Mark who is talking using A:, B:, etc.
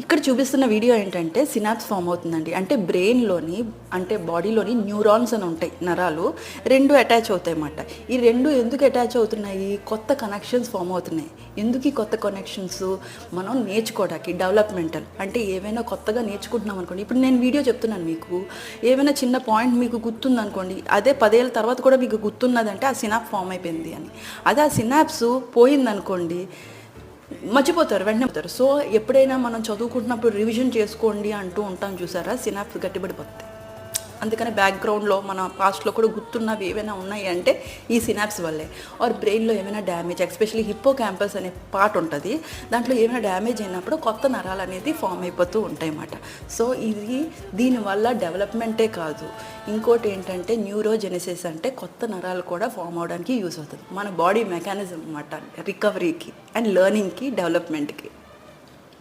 A: ఇక్కడ చూపిస్తున్న వీడియో ఏంటంటే సినాప్స్ ఫామ్ అవుతుందండి. అంటే బ్రెయిన్లోని అంటే బాడీలోని న్యూరాన్స్ అని ఉంటాయి నరాలు రెండు అటాచ్ అవుతాయి అన్నమాట ఈ రెండు ఎందుకు అటాచ్ అవుతున్నాయి? కొత్త కనెక్షన్స్ ఫామ్ అవుతున్నాయి. ఎందుకు ఈ కొత్త కనెక్షన్స్? మనం నేర్చుకోవడానికి డెవలప్మెంటల్. అంటే ఏవైనా కొత్తగా నేర్చుకుంటున్నాం అనుకోండి. ఇప్పుడు నేను వీడియో చెప్తున్నాను మీకు. ఏమైనా చిన్న పాయింట్ మీకు గుర్తుందనుకోండి. అదే పదేళ్ళ తర్వాత కూడా మీకు గుర్తున్నదంటే ఆ సినాప్ ఫామ్ అయిపోయింది అని. అదే ఆ సినాప్స్ పోయిందనుకోండి మర్చిపోతారు వెంటనే పోతారు సో ఎప్పుడైనా మనం చదువుకుంటున్నప్పుడు రివిజన్ చేసుకోండి అంటూ ఉంటాం చూసారా? సినాప్స్ గట్టిపడిపోతాయి అందుకని బ్యాక్గ్రౌండ్లో మన పాస్ట్లో కూడా గుర్తున్నవి ఏమైనా ఉన్నాయి అంటే ఈ సినాప్స్ వల్లే. ఆర్ బ్రెయిన్లో ఏమైనా డ్యామేజ్ ఎస్పెషల్లీ హిప్పో క్యాంపస్ అనే పార్ట్ ఉంటుంది. దాంట్లో ఏమైనా డ్యామేజ్ అయినప్పుడు కొత్త నరాలు అనేది ఫామ్ అయిపోతూ ఉంటాయి అన్నమాట సో ఇది దీనివల్ల డెవలప్మెంటే కాదు. ఇంకోటి ఏంటంటే న్యూరోజెనిసిస్ అంటే కొత్త నరాలు కూడా ఫామ్ అవడానికి యూస్ అవుతుంది. మన బాడీ మెకానిజం అన్నమాట రికవరీకి అండ్ లెర్నింగ్కి డెవలప్మెంట్కి